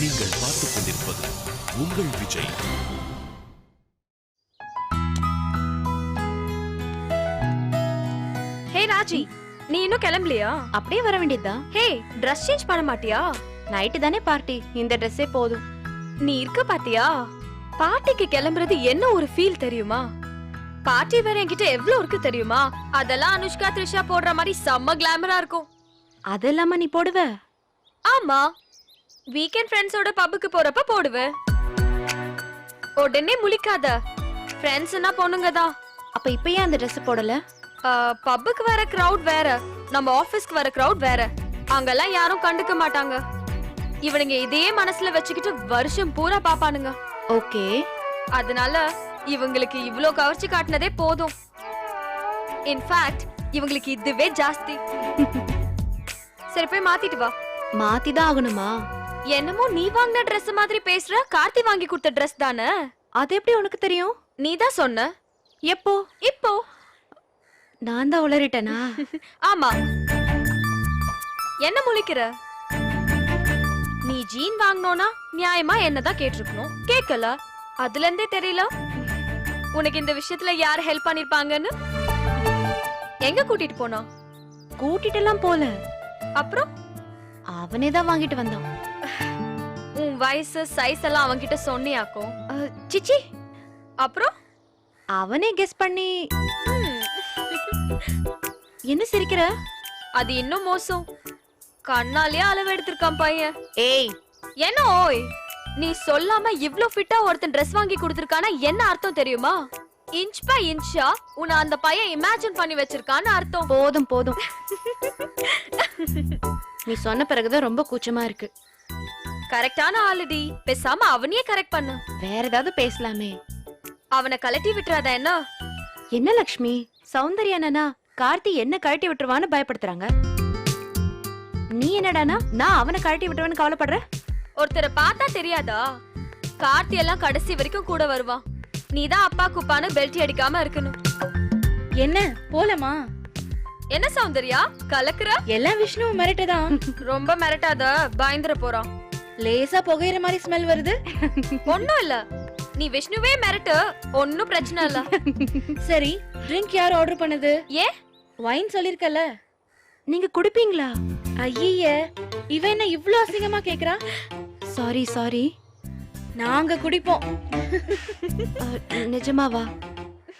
நீங்கள் பார்த்துக் கொண்டிருப்பது உங்கள் விஜய். ஹே ராஜி நீ இன்னும் கிளம்பலையா? அப்படியே வர வேண்டியதுதான் ஹே Dress சேஞ்ச் பண்ண மாட்டியா? நைட்டு தானே பார்ட்டி இந்த ட்ரெஸ்ஸே போதும். நீ இருக்க பாத்தியா? பார்ட்டிக்கு கிளம்புறது என்ன ஒரு ஃபீல் தெரியுமா? பார்ட்டி வேற என்கிட்ட எவ்வளவு இருக்கு தெரியுமா? அதெல்லாம் அனுஷ்கா த்ரிஷா போடுற மாதிரி செம்ம கிளாமரா இருக்கும். அது இல்லாம நீ போடுவ? ஆமா. வீக்கெண்ட் ஃப்ரெண்ட்ஸோட பப்புக்கு போறப்ப போடுவேன் உடனே முழிக்காத. ஃப்ரெண்ட்ஸ்னா பொண்ணுங்க தான். அப்ப இப்ப ஏன் அந்த Dress போடல? பப்புக்கு வர crowd வேற. நம்ம ஆபீஸ்க்கு வர crowd வேற. அங்கெல்லாம் யாரும் கண்டுக்க மாட்டாங்க. இவனுங்க இதையே மனசுல வச்சுக்கிட்டு வருஷம் பூரா பாப்பானுங்க. ஓகே. அதனால இவங்களுக்கு இவ்ளோ கவர்ச்சி காட்டினதே போதும். இன்ஃபேக்ட் இவங்களுக்கு இதுவே ஜாஸ்தி. சரி போய் மாத்திட்டு வா. மாத்தி தான் ஆகணுமா? என்னமோ நீ வாங்கின Dress மாதிரி பேசுற? கார்த்தி வாங்கி கொடுத்த Dress தானே? அது எப்படி உனக்கு தெரியும்? நீ தான் சொன்ன. எப்போ? இப்போ. நான் தான் உளறிட்டேனா? ஆமா. என்ன முழிக்கிற? நீ ஜீன் வாங்கணும்னா நியாயமா என்னதான் கேட்டிருக்கணும்? கேட்கல. அதுல இருந்தே தெரியல. உனக்கு இந்த விஷயத்துல யார் ஹெல்ப் பண்ணிருப்பாங்கன்னு? எங்க கூட்டிட்டு போனா? கூட்டிட்டு எல்லாம் போல. அப்புறம்? அவனே தான் வாங்கிட்டு வந்தான். உன் வயசு சைஸ் எல்லாம் அவன்கிட்ட சொன்னியாக்கும் சிச்சி. அப்புறம்? அவனே கெஸ் பண்ணி. என்ன சிரிக்கிற? அது இன்னும் மோசம். கண்ணாலேயே அளவு எடுத்திருக்கான் பையன். ஏய். என்ன ஓய்? நீ சொல்லாம இவ்ளோ ஃபிட்டா ஒருத்தன் Dress வாங்கி கொடுத்திருக்கானா என்ன அர்த்தம் தெரியுமா? இன்ச் பை இன்ச்சா உன்னை அந்த பையன் இமேஜின் பண்ணி வச்சிருக்கான்னு அர்த்தம். போதும் போதும். நீ சொன்ன பிறகுதான் ரொம்ப கூச்சமா இருக்கு. கரெக்டான ஆளுடி. பேசாம அவனையே கரெக்ட் பண்ணு. வேற ஏதாவது பேசலாமே. அவனை கலட்டி விட்டுறாத என்ன? என்ன லக்ஷ்மி? சௌந்தர்யா அண்ணனா? கார்த்தி என்ன கழட்டி விட்டுருவான்னு பயப்படுத்துறாங்க? நீ என்னடானா? நான் அவனை கழட்டி விட்டுருவேன்னு கவலைப்படுற? ஒருத்தரை பார்த்தா தெரியாதா? கார்த்தி எல்லாம் கடைசி வரைக்கும் கூட வருவான். நீதான் அப்பா குப்பான்னு பெல்ட் அடிக்காம இருக்கணும். என்ன? போலமா? என்ன சௌந்தர்யா? கலக்குற? எல்லாம் விஷ்ணு மிரட்டுதான். ரொம்ப மிரட்டாத பயந்துர போறான். லேசா புகையிற மாதிரி ஸ்மெல் வருது. ஒண்ணும் இல்ல. நீ விஷ்ணுவே மிரட்டு ஒன்னும் பிரச்சனை இல்ல. சரி ட்ரிங்க் யார் ஆர்டர் பண்ணது? ஏன்? வைன் சொல்லிருக்கல நீங்க குடிப்பீங்களா? ஐய இவ என்ன இவ்ளோ அசிங்கமா கேக்குறா? சாரி சாரி நாங்க குடிப்போம். நிஜமாவா?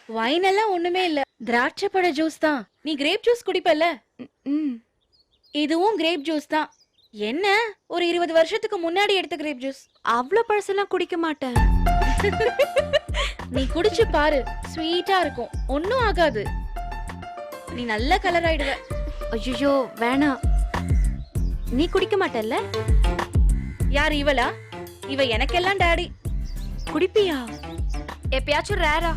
வைன் எல்லாம் ஒண்ணுமே இல்ல. திராட்சை பழ ஜூஸ் தான். நீ கிரேப் ஜூஸ் குடிப்பல்ல? ம். இதுவும் கிரேப் ஜூஸ் தான். என்ன? ஒரு இருபது வருஷத்துக்கு முன்னாடி எடுத்த கிரேப் ஜூஸ் அவ்வளோ பழசெல்லாம் குடிக்க மாட்டேன். நீ குடிச்சு பாரு. ஸ்வீட்டா இருக்கும். ஒன்னும் ஆகாது. நீ நல்ல கலர் ஆயிடுவ. ஐயோ வேணாம். நீ குடிக்க மாட்டல்ல? யார் இவளா? இவ எனக்கெல்லாம் டாடி குடிப்பியா? எப்பயாச்சும் ரேரா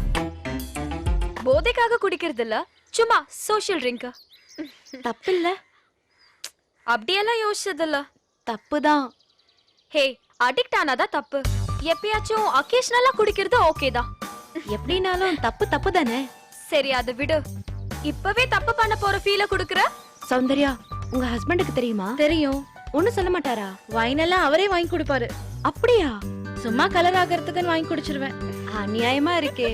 போதைக்காக குடிக்கிறது இல்ல சும்மா சோஷியல் ட்ரிங்க் தப்பில்ல. அப்படியெல்லாம் யோசிச்சது இல்ல தப்புதான். ஹே அடிக்ட் ஆனாதான் தப்பு. எப்பயாச்சும் அக்கேஷனலா குடிக்கிறது ஓகே தான். எப்படினாலும் தப்பு தப்பு தானே? சரி அதை விடு. இப்பவே தப்பு பண்ண போற ஃபீல குடுக்குற? சௌந்தர்யா உங்க ஹஸ்பண்டுக்கு தெரியுமா? தெரியும். ஒண்ணும் சொல்ல மாட்டாரா? வைன் எல்லாம் அவரே வாங்கி கொடுப்பாரு. அப்படியா? சும்மா கலர் ஆகிறதுக்குன்னு வாங்கி குடிச்சிருவேன். அநியாயமா இருக்கே.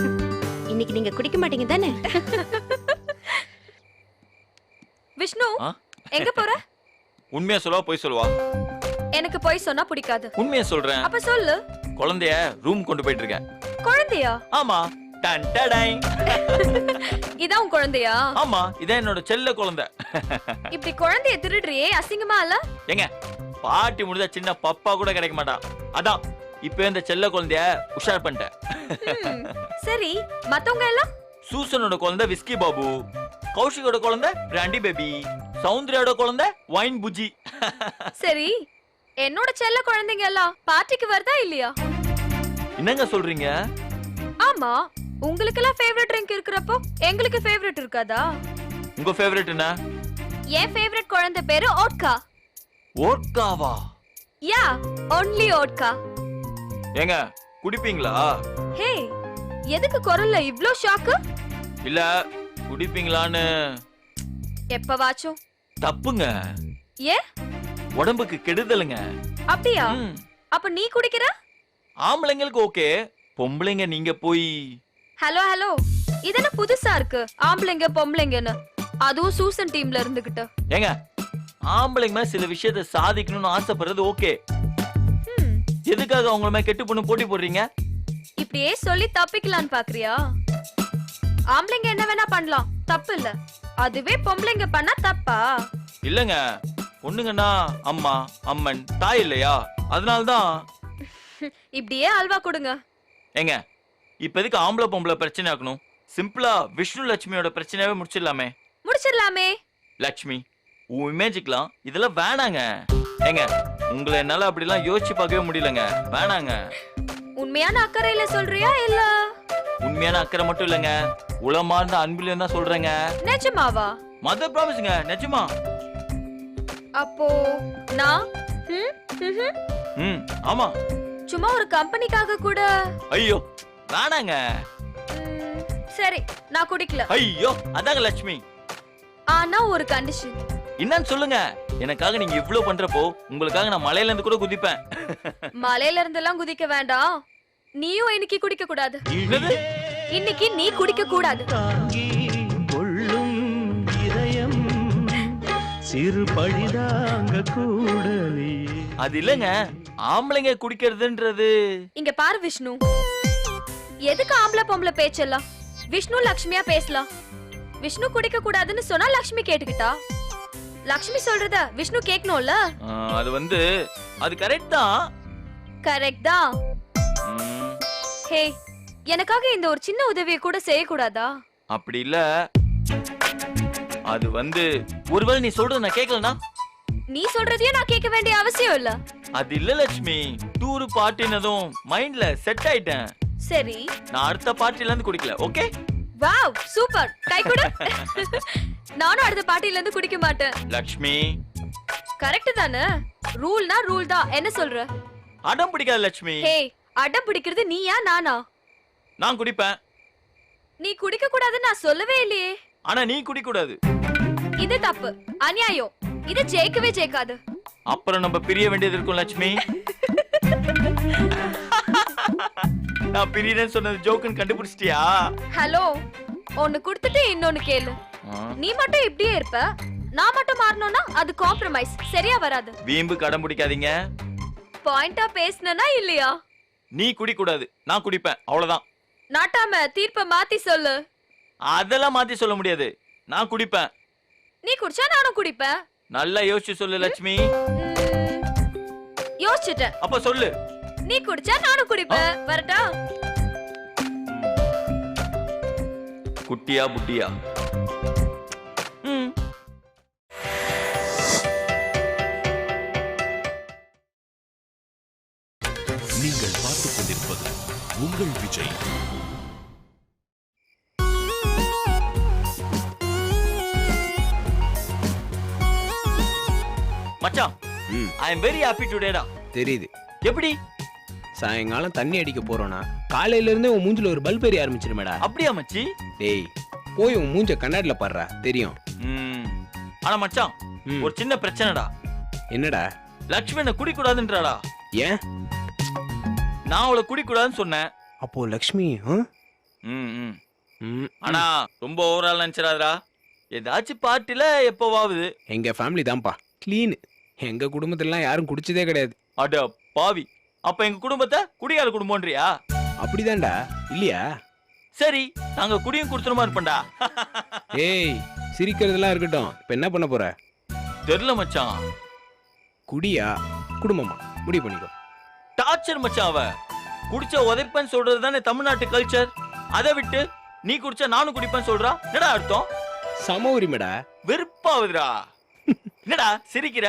இன்னைக்கு நீங்க குடிக்க மாட்டீங்க தானே? விஷ்ணு? எங்க போற? உண்மையா சொல்லுவா போய் சொல்லுவா? எனக்கு போய் சொன்னா பிடிக்காது. உண்மையா சொல்றேன். அப்ப சொல்லு. குழந்தைய ரூம் கொண்டு போயிட்டு இருக்கேன். குழந்தையா? ஆமா. டன் டடை. இதான் உன் குழந்தையா? ஆமா இதான் என்னோட செல்ல குழந்தை. இப்படி குழந்தைய திருடுறியே அசிங்கமா இல்ல? ஏங்க பாட்டி முடிஞ்சா சின்ன பப்பா கூட கிடைக்க மாட்டான் அதான் இப்ப இந்த செல்ல குழந்தைய உஷார் பண்ணிட்டேன். சரி மத்தவங்க எல்லாம்? சூசனோட குழந்தை விஸ்கி பாபு. கௌஷிகோட குழந்தை பிராண்டி பேபி. சௌந்தர்யாவோட குழந்தை வைன் புஜி சரி என்னோட செல்ல குழந்தைங்க எல்லாம் பார்ட்டிக்கு வருதா இல்லையா? என்னங்க சொல்றீங்க? ஆமா உங்களுக்கு எல்லாம் ஃபேவரட் ட்ரிங்க் இருக்கிறப்போ எங்களுக்கு ஃபேவரட் இருக்காதா? உங்க ஃபேவரட் என்ன? என் ஃபேவரட் குழந்தை பேரு ஓட்கா. ஓட்காவா? Yeah only vodka. ஏங்க குடிப்பீங்களா? ஹே எதுக்கு குரல்ல இவ்ளோ ஷாக்கு இல்ல குடிப்பீங்களான்னு. எப்பவாச்சும். தப்புங்க. ஏன் உடம்புக்கு கெடுதலுங்க. அப்படியா. அப்ப நீ குடிக்கிற? ஆம்பளைங்களுக்கு ஓகே. பொம்பளைங்க நீங்க போய். Hello hello. இது என்ன புதுசா இருக்கு? ஆம்பளைங்க பொம்பளைங்கன்னு. அதுவும் சூசன் டீம்ல இருந்துகிட்டு. ஏங்க ஆம்பளைங்க சில விஷயத்த சாதிக்கணும்னு ஆசைப்படுறது ஓகே. எதுக்காக அவங்கள கெட்டு பொண்ணு போட்டி போடுறீங்க? இப்படியே சொல்லி தப்பிக்கலான்னு பாக்குறியா? ஆம்பளைங்க என்ன வேணா பண்ணலாம். தப்பு இல்ல. அதுவே பொம்பளைங்க பண்ணா தப்பா? இல்லங்க. பொண்ணுங்கன்னா அம்மா அம்மன் தாய் இல்லையா? அதனால்தான். இப்படியே அல்வா கொடுங்க. ஏங்க இப்ப எதுக்கு ஆம்பளை பொம்பளை பிரச்சனை ஆக்கணும்? சிம்பிளா விஷ்ணு லட்சுமியோட பிரச்சனையாவே முடிச்சிடலாமே. முடிச்சிடலாமே. லட்சுமி உன் இமேஜுக்கெல்லாம் இதெல்லாம் வேணாங்க. ஏங்க உங்களை என்னால அப்படிலாம் யோசிச்சு பார்க்கவே முடியலங்க. வேணாங்க. உண்மையான அக்கறையில சொல்றியா இல்ல? உண்மையான அக்கறை மட்டும் இல்லைங்க. உளமார்ந்த அன்பிலையும் தான் சொல்றேங்க. நிஜமாவா? மதர் ப்ராமிஸுங்க நிஜமா. அப்போ நான்? ஹம், ஹம், ஹம். ம் ஆமா. சும்மா ஒரு கம்பெனிக்காக கூட? ஐயோ வேணாங்க. ம், சரி நான் குடிக்கல. ஐயோ அதாங்க லட்சுமி. ஆனா ஒரு கண்டிஷன் என்னன்னு சொல்லுங்க. எனக்காக நீங்க இவ்ளோ பண்றப்போ உங்களுக்காக நான் மலையில இருந்து கூட குதிப்பேன். மலையில இருந்தெல்லாம் குதிக்க வேண்டாம். நீயும் இன்னைக்கு குடிக்க கூடாது? இன்னைக்கு நீ குடிக்க கூடாது. கொள்ளும் இதயம் சிறு பழிதாங்க கூடலே அது இல்லைங்க ஆம்பளைங்க குடிக்கிறதுன்றது. இங்க பாரு விஷ்ணு. எதுக்கு ஆம்பளை பொம்பளை பேச்செல்லாம்? விஷ்ணு லக்ஷ்மியா பேசலாம். விஷ்ணு குடிக்க கூடாதுன்னு சொன்னா லக்ஷ்மி கேட்டுக்கிட்டா? லக்ஷ்மி சொல்றத விஷ்ணு கேட்கணும்ல ஆ, அது வந்து அது கரெக்ட் தான். கரெக்ட் தான். ஹே எனக்காக இந்த ஒரு சின்ன உதவியை கூட செய்யக்கூடாதா? அப்படி இல்ல அது வந்து ஒருவேளை நீ சொல்றது நான் கேட்கலனா நீ சொல்றதையும் நான் கேட்க வேண்டிய அவசியம் இல்ல. அது இல்ல லட்சுமி. டூரு பார்ட்டினதும் மைண்ட்ல செட் ஆயிட்டேன். சரி. நான் அடுத்த பார்ட்டில இருந்து குடிக்கல ஓகே? Wow super. கை கொடு. நானும் அடுத்த பார்ட்டில இருந்து குடிக்க மாட்டேன். லட்சுமி. கரெக்ட் தானே? ரூல்னா ரூல் தான். என்ன சொல்ற? அடம் பிடிக்காத லட்சுமி. ஹே அடம் பிடிக்கிறது நீயா நானா? நான் குடிப்பேன். நீ குடிக்க கூடாதுன்னு நான் சொல்லவே இல்லையே. ஆனா நீ குடிக்க கூடாது இது தப்பு. அநியாயம். இது ஜெயிக்கவே ஜெயிக்காது. அப்புறம் நம்ம பிரிய வேண்டியது இருக்கும் லட்சுமி. நான் பிரியறேன்னு சொன்னது ஜோக்குன்னு கண்டுபிடிச்சிட்டியா? ஹலோ ஒன்னு குடுத்துட்டு இன்னொன்னு கேளு. நீ மட்டும் இப்படியே இருப்ப நான் மட்டும் மாறணும்னா அது காம்ப்ரமைஸ் சரியா வராது. வீம்பு கடம் பிடிக்காதீங்க. பாயிண்டா பேசுனா இல்லையா? நீ குடிக்க கூடாது நான் குடிப்பேன் அவ்வளவுதான். நாட்டாம தீர்ப்ப மாத்தி சொல்லு. அதெல்லாம் மாத்தி சொல்ல முடியாது. நான் குடிப்பேன். நீ குடிச்சா நானும் குடிப்பேன். நல்லா யோசிச்சு சொல்லு லட்சுமி. யோசிச்சுட்டேன். அப்ப சொல்லு. நீ குடிச்சா நானும் குடிப்பேன். வரட்டா? குட்டியா புட்டியா? உங்கள் விஜய். மச்சான் ம். ஐ எம் வெரி ஹாப்பி டுடேடா தெரியுது. எப்படி? சாயங்காலம் தண்ணி அடிக்க போறோம்னா காலையில இருந்தே உன் மூஞ்சில ஒரு பல்ப் எரிய ஆரம்பிச்சிருமேடா. அப்படியா மச்சி? டேய் போய் உன் மூஞ்ச கண்ணாடில பாடுறா தெரியும். ம். ஆனா மச்சான் ம். ஒரு சின்ன பிரச்சனைடா. என்னடா? லட்சுமி என்ன குடிக்கூடாதுன்றாடா. ஏன்? நான் அவளை குடிக்கூடாதுன்னு சொன்னேன். அப்போ லக்ஷ்மி? ம், ம். ம், ஆனா ரொம்ப ஓவரால் நினைச்சிடாதடா. ஏதாச்சும் பார்ட்டில எப்போவாவது. எங்க ஃபேமிலி தான்ப்பா. க்ளீன் எங்க குடும்பத்திலாம் யாரும் குடிச்சதே கிடையாது. அட பாவி. அப்ப எங்க குடும்பத்தை குடியார குடும்பம்ன்றியா? அப்படிதான்டா. இல்லையா? சரி நாங்க குடியும் குடுத்துருமா இருப்பேன்டா ஏய் சிரிக்கிறதெல்லாம் இருக்கட்டும். இப்ப என்ன பண்ண போற? தெரியல மச்சான். குடியா? குடும்பமா? முடிவு பண்ணிக்கோ. டார்ச்சர் மச்சான் அவ. குடிச்ச உதைப்பேன்னு சொல்றது தானே தமிழ்நாட்டு கல்ச்சர் அதை விட்டு நீ குடிச்சா நானும் குடிப்பேன்னு சொல்றா? என்னடா அர்த்தம்? சம உரிமைடா. வெறுப்பாவுதுடா என்னடா சிரிக்கிற?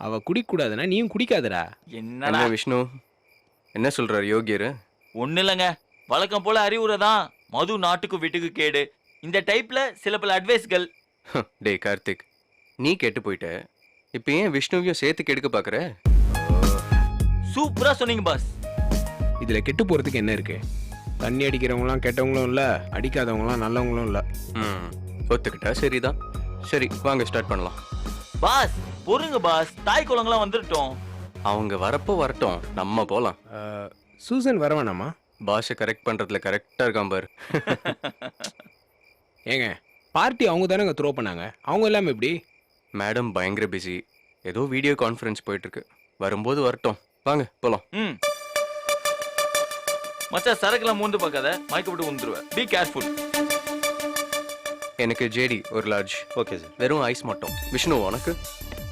அவ குடிக்க கூடாதுன்னா நீயும் குடிக்காதடா. என்னடா? என்ன விஷ்ணு? என்ன சொல்றாரு யோகியர்? ஒண்ணு இல்லைங்க. வழக்கம் போல அறிவுரை தான். மது நாட்டுக்கு வீட்டுக்கு கேடு. இந்த டைப்ல சில பல அட்வைஸ்கள் டேய் கார்த்திக் நீ கெட்டு போயிட்ட. இப்போ ஏன் விஷ்ணுவையும் சேர்த்து கெடுக்க பாக்குற? சூப்பரா சொன்னீங்க பாஸ் இதுல கெட்டு போறதுக்கு என்ன இருக்கு? தண்ணி அடிக்கிறவங்களாம் கெட்டவங்களும் இல்ல அடிக்காதவங்களாம் நல்லவங்களும் இல்ல. ம் ஒத்துக்கிட்டா சரிதான். சரி வாங்க ஸ்டார்ட் பண்ணலாம். பாஸ் பொறுங்க பாஸ் தாய் குளங்களாம் வந்துட்டோம் அவங்க வரப்போ வரட்டும் நம்ம போலாம். சூசன் வர வேணாமா? பாஷை கரெக்ட் பண்றதுல கரெக்டா இருக்கான் பாரு. ஏங்க பார்ட்டி அவங்க தானேங்க த்ரோ பண்ணாங்க? அவங்க இல்லாமல் எப்படி? மேடம் பயங்கர பிஸி ஏதோ வீடியோ கான்ஃபரன்ஸ் போயிட்டு இருக்கு. வரும்போது வரட்டும். வாங்க போலாம். ம். மச்சான் சரக்குலாம் மூந்து பார்க்காத. மயக்க விட்டு உந்துருவேன். பி கேர்ஃபுல் எனக்கு ஜேடி ஒரு லார்ஜ் ஓகே சார் வெறும் ஐஸ் மட்டும். விஷ்ணு உனக்கு?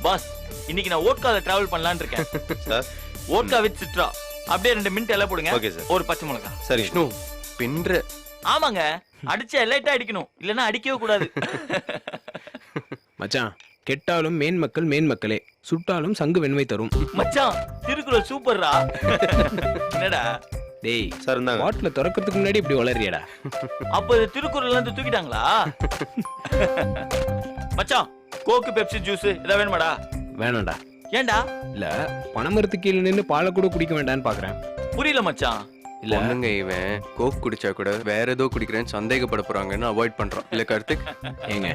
பாஸ் இன்னைக்கு நான் ஓட்கால டிராவல் பண்ணலாம்னு இருக்கேன். சார் ஓட்கா வித் சிட்ரா அப்படியே ரெண்டு மின்ட் எல்லாம் போடுங்க. ஓகே சார் ஒரு பச்சை மிளகா. சரி. விஷ்ணு பின்ற. ஆமாங்க. அடிச்சா எலைட்டா அடிக்கணும். இல்லைன்னா அடிக்கவே கூடாது. மச்சான் கெட்டாலும் மேன் மக்கள் மேன் மக்களே சுட்டாலும் சங்கு வெண்மை தரும். மச்சான் திருக்குறள் சூப்பர்ரா. என்னடா? டேய் சார் இந்தாங்க. பாட்டில் திறக்கிறதுக்கு முன்னாடி இப்படி வளரியடா அப்ப இது திருக்குறள்ல இருந்து தூக்கிட்டாங்களா? மச்சான் கோக்கு பெப்சி ஜூஸ் இதை வேணுமாடா? வேணாம்டா. ஏன்டா? இல்ல பணமரத்து கீழே நின்று பாலை கூட குடிக்க வேண்டாம்னு பாக்குறேன். புரியல மச்சான். இல்ல. பொண்ணுங்க இவன் கோக் குடிச்சா கூட வேற ஏதோ குடிக்கிறேன்னு சந்தேகப்பட போறாங்கன்னு அவாய்ட் பண்றான். இல்ல கார்த்திக்? ஏங்க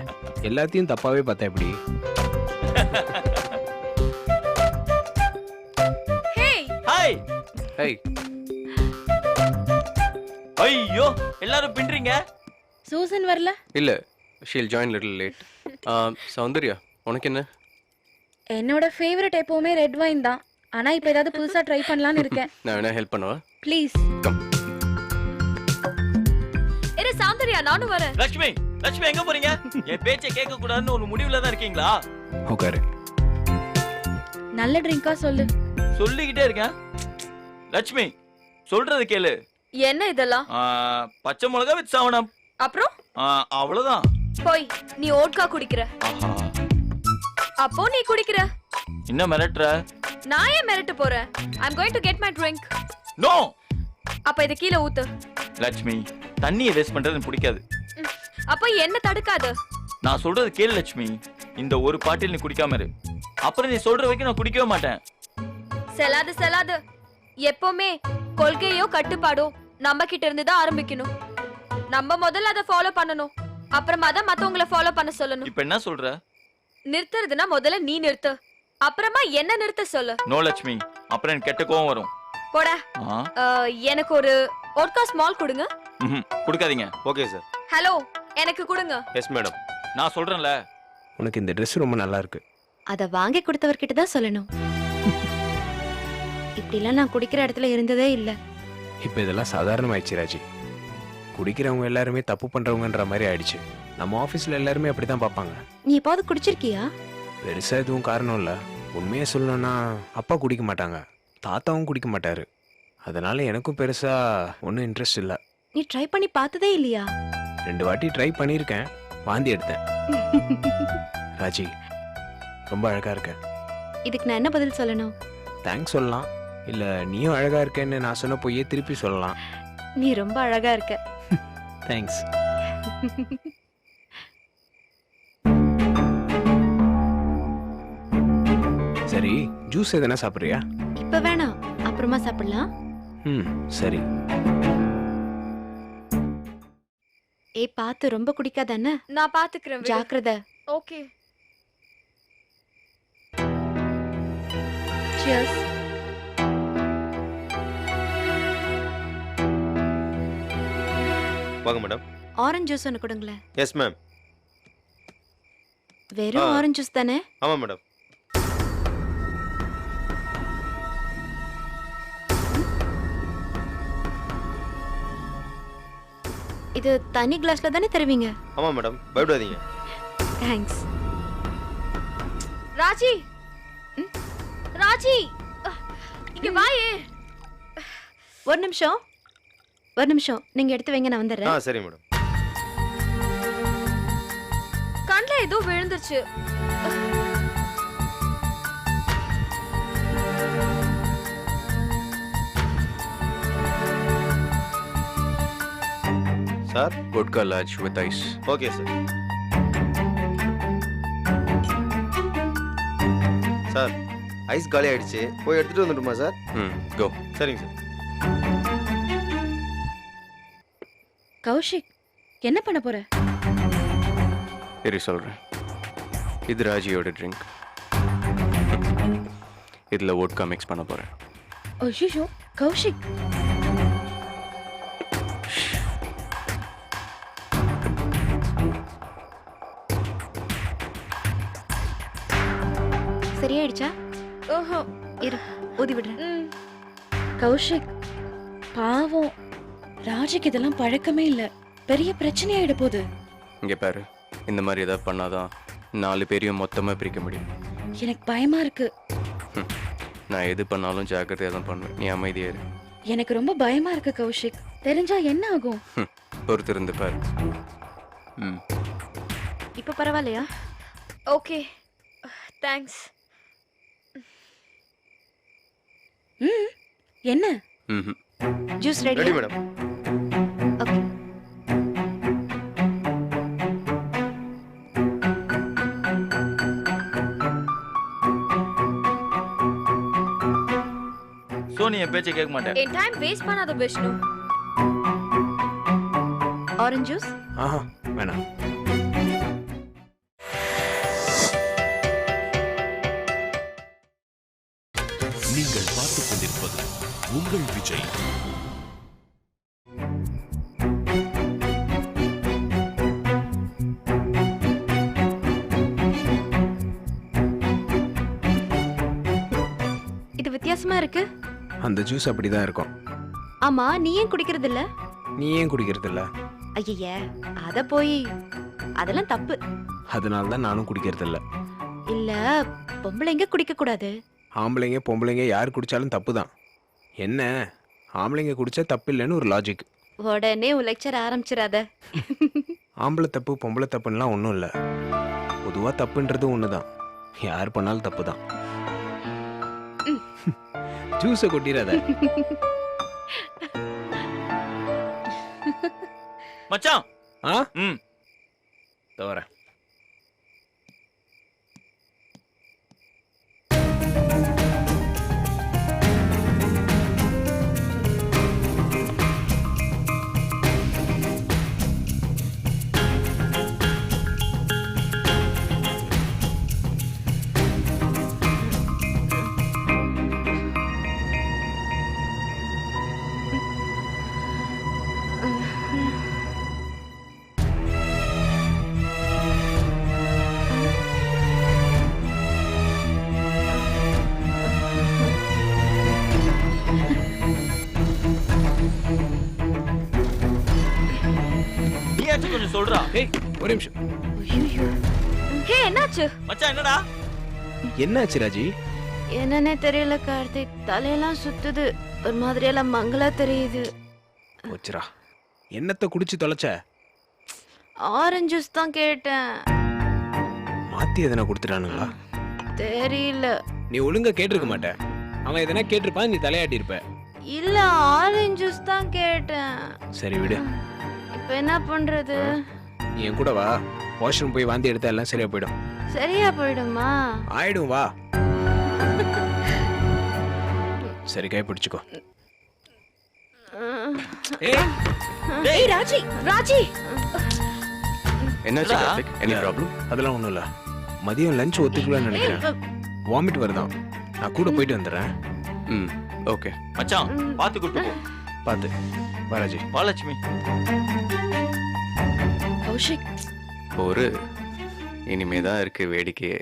எல்லாத்தையும் தப்பாவே பார்த்தா எப்படி? ஹேய். ஹாய். ஹேய். ஐயோ எல்லாரும் பின்றீங்க? சூசன் வரல? இல்ல she'll join little late Soundarya உனக்கு என்ன? என்னோட ஃபேவரட் எப்பவுமே ரெட் வைன் தான். ஆனா இப்போ ஏதாவது புதுசா ட்ரை பண்ணலாம்னு இருக்கேன். நான் வேணா ஹெல்ப் பண்ணவா? ப்ளீஸ் இரு சௌந்தர்யா நானும் வரேன். லட்சுமி லட்சுமி எங்க போறீங்க? என் பேச்சை கேட்க கூடாதுன்னு ஒரு முடிவுல தான் இருக்கீங்களா? உட்காரு. நல்ல ட்ரிங்கா சொல்லு. சொல்லிக்கிட்டே இருக்கேன். லட்சுமி சொல்றது கேளு. என்ன இதெல்லாம்? ஆ, பச்சை மிளகா வித் சவனம் அப்புறம்? அவ்வளவுதான். போய் நீ ஓட்கா குடிக்கிற. ஆஹா. அப்போ நீ குடிக்கிற. என்ன மிரட்டுற? நான் ஏன் மிரட்டு போறேன்? I'm going to get my drink no அப்ப இத கீழே ஊத்து. லட்சுமி தண்ணியை வேஸ்ட் பண்றது எனக்கு பிடிக்காது. அப்ப என்ன தடுக்காது? நான் சொல்றது கேளு லட்சுமி. இந்த ஒரு பாட்டில் நீ குடிக்காம இரு. அப்புறம் நீ சொல்ற வரைக்கும் நான் குடிக்கவே மாட்டேன். செல்லாது செல்லாது. எப்பவுமே கொள்கையோ கட்டுப்பாடோ நம்ம கிட்ட இருந்து தான் ஆரம்பிக்கணும். நம்ம முதல்ல அதை ஃபாலோ பண்ணணும். அப்புறமா தான் மத்தவங்கள ஃபாலோ பண்ண சொல்லணும். இப்ப என்ன சொல்ற? நிறுத்துறதுன்னா முதல்ல நீ நிறுத்து. அப்புறமா என்ன நிறுத்த சொல்லு. நோ லட்சுமி அப்புறம் எனக்கு கெட்ட கோவம் வரும். போட. ஆ, எனக்கு ஒரு ஒட்கா ஸ்மால் கொடுங்க. ம்ஹும். கொடுக்காதீங்க. ஓகே சார் ஹலோ எனக்கு கொடுங்க. எஸ் மேடம் நான் சொல்றேன்ல. உனக்கு இந்த Dress ரொம்ப நல்லா இருக்கு. அத வாங்கி கொடுத்தவர்கிட்ட தான் சொல்லணும். இப்படிலாம் நான் குடிக்கிற இடத்துல இருந்ததே இல்ல. இப்போ இதெல்லாம் சாதாரணமாயிடுச்சு ராஜி. குடிக்கிறவங்க எல்லாருமே தப்பு பண்றவங்கன்ற மாதிரி ஆயிடுச்சு. நம்ம ஆஃபீஸ்ல எல்லாருமே அப்படிதான் பார்ப்பாங்க. நீ எப்பாவது குடிச்சிருக்கியா? பெருசா எதுவும் காரணம் இல்லை. உண்மையை சொல்லணும்னா அப்பா குடிக்க மாட்டாங்க. தாத்தாவும் குடிக்க மாட்டாரு. அதனால எனக்கும் பெருசா ஒன்றும் இன்ட்ரெஸ்ட் இல்லை. நீ ட்ரை பண்ணி பார்த்ததே இல்லையா? ரெண்டு வாட்டி ட்ரை பண்ணியிருக்கேன். வாந்தி எடுத்தேன். ராஜி ரொம்ப அழகா இருக்க. இதுக்கு நான் என்ன பதில் சொல்லணும்? தேங்க்ஸ் சொல்லலாம். இல்லை நீயும் அழகா இருக்கேன்னு நான் சொன்ன பொய்யே திருப்பி சொல்லலாம். நீ ரொம்ப அழகா இருக்க. தேங்க்ஸ் சரி ஜூஸ் எதனா சாப்பிட்றியா? இப்ப வேணாம். அப்புறமா சாப்பிடலாம். ம் சரி. ஏய் பார்த்து ரொம்ப குடிக்காதானே? நான் பாத்துக்கிறேன் விடு. ஜாக்கிரதை. ஓகே. சியர்ஸ் வாங்க மேடம் ஆரஞ்சு ஜூஸ் ஒன்று கொடுங்களேன். எஸ் மேம் வெறும் ஆ. ஆரஞ்சு ஜூஸ் தானே? ஆமாம் மேடம் இது தனி கிளாஸ்ல தானே தருவீங்க? ஆமாம் மேடம் பயப்படாதீங்க. தேங்க்ஸ் ராஜி? ராஜி! இங்க வாயே! ஒரு நிமிஷம். ஒரு நிமிஷம். நீங்க எடுத்து வைங்க நான் ஆ வந்துடுறேன் சரி மேடம் கண்ணுல ஏதோ விழுந்துருச்சு. Sir? Vodka large with ice okay sir sir ice காலி ஆயிடுச்சு. போய் எடுத்துட்டு வந்துட்டுமா சார் ம் கோ சரிங்க சார் கௌஷிக் என்ன பண்ண போற? சரி சொல்கிறேன் இது ராஜியோட ட்ரிங்க் இதில் ஓட்கா மிக்ஸ் பண்ண போகிறேன் ஐயோ கௌஷிக். சரியாயிடுச்சா ஓஹோ. இரு ஊதி விடுறேன். கௌஷிக் பாவம். ராஜுக்கு இதெல்லாம் பழக்கமே இல்ல. பெரிய பிரச்சனையாயிட போகுது. இங்கே பாரு இந்த மாதிரி ஏதாவது பண்ணாதான் நாலு பேரையும் மொத்தமாக பிரிக்க முடியும். எனக்கு பயமா இருக்கு. நான் எது பண்ணாலும் ஜாக்கிரதையாக தான் பண்ணுவேன். நீ அமைதியா இரு. எனக்கு ரொம்ப பயமா இருக்கு கௌஷிக். தெரிஞ்சா என்ன ஆகும்? ம், பொறுத்து இருந்து பாரு. ம். இப்ப பரவாயில்லையா? ஓகே. தேங்க்ஸ் ம் என்ன? ம் juice ready ready madam okay Soni என் பேச்சை கேட்க மாட்டேன். என் டைம் வேஸ்ட் பண்ணாத விஷ்ணு. ஆரஞ்சு ஜூஸ் ஆஹா வேணாம். நீங்கள் பார்த்துக் கொண்டிருப்பது உங்கள் விஜய். இது வித்தியாசமா இருக்கு? அந்த ஜூஸ் அப்படிதான் இருக்கும். ஆமா நீ ஏன் குடிக்கிறது இல்ல நீ ஏன் குடிக்கிறது இல்ல ஐய அத போய். அதெல்லாம் தப்பு. அதனால தான் நானும் குடிக்கிறது இல்ல இல்ல பொம்பளைங்க குடிக்க கூடாது? ஆம்பளைங்க பொம்பளைங்க யார் குடிச்சாலும் தப்பு தான் என்ன? ஆம்பளைங்க குடிச்சா தப்பு இல்லைன்னு ஒரு லாஜிக் உடனே உன் லெக்சர் ஆரம்பிச்சிடாத. ஆம்பளை தப்பு பொம்பளை தப்புன்னெலாம் ஒன்றும் இல்லை. பொதுவாக தப்புன்றது ஒன்று தான் யார் பண்ணாலும் தப்பு தான் ஜூஸை கொட்டிடாத. மச்சான். ஆ? ம். தவற சொல்றா. ஏய் ஒரு நிமிஷம். ஹே என்னாச்சு? மச்சான் என்னடா? என்னாச்சு ராஜி? என்னன்னே தெரியல கார்த்திக். தலையெல்லாம் சுத்துது. ஒரு மாதிரியெல்லாம் மங்களா தெரியுது. போச்சுரா என்னத்தை குடிச்சு தொலைச்ச? ஆரஞ்சு ஜூஸ் தான் கேட்டேன். மாத்தி எதனா கொடுத்துட்டானுங்களா? தெரியல. நீ ஒழுங்கா கேட்டிருக்க மாட்ட. அவன் எதனா கேட்டிருப்பான் நீ தலையாட்டி இருப்ப இல்ல ஆரஞ்சு ஜூஸ் தான் கேட்டேன். சரி விடு. இப்ப என்ன பண்றது? நீ என் கூட வா. வாஷ்ரூம் போய் வாந்தி எடுத்தா எல்லாம் சரியா போயிடும். சரியா போயிடுமா? ஆயிடும் வா. சரி கை பிடிச்சுக்கோ. ஏய் ஏய் ராஜி ராஜி. என்னாச்சு? கார்த்திக்? ப்ராப்ளம் அதெல்லாம் ஒன்றும் இல்லை. மதியம் லஞ்ச் ஒத்துக்கலாம்னு நினைக்கிறேன். வாமிட் வருதான். நான் கூட போயிட்டு வந்துடுறேன். ம் ஓகே மச்சான் பார்த்து கூட்டு போ. பார்த்து. வராஜி வாலட்சுமி கௌஷிக் ஒரு இனிமே தான் இருக்கு வேடிக்கையே.